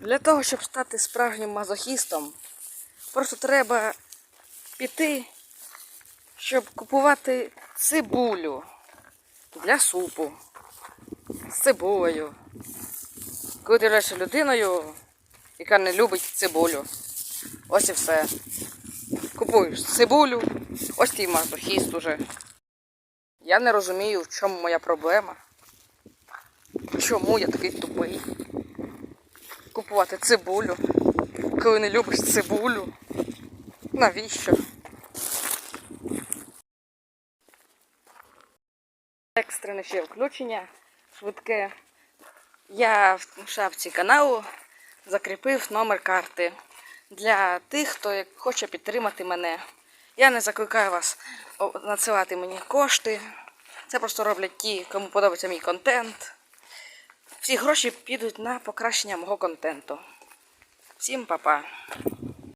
Для того, щоб стати справжнім мазохістом, просто треба піти, щоб купувати цибулю для супу з цибулею. Коли ти живеш людиною, яка не любить цибулю. Ось і все. Купуєш цибулю, ось твій мазохіст уже. Я не розумію, в чому моя проблема. Чому я такий тупий? Купувати цибулю, коли не любиш цибулю. Навіщо? Екстрене ще включення швидке. Я в шапці каналу закріпив номер карти для тих, хто хоче підтримати мене. Я не закликаю вас надсилати мені кошти. Це просто роблять ті, кому подобається мій контент. Всі гроші підуть на покращення мого контенту. Всім па-па.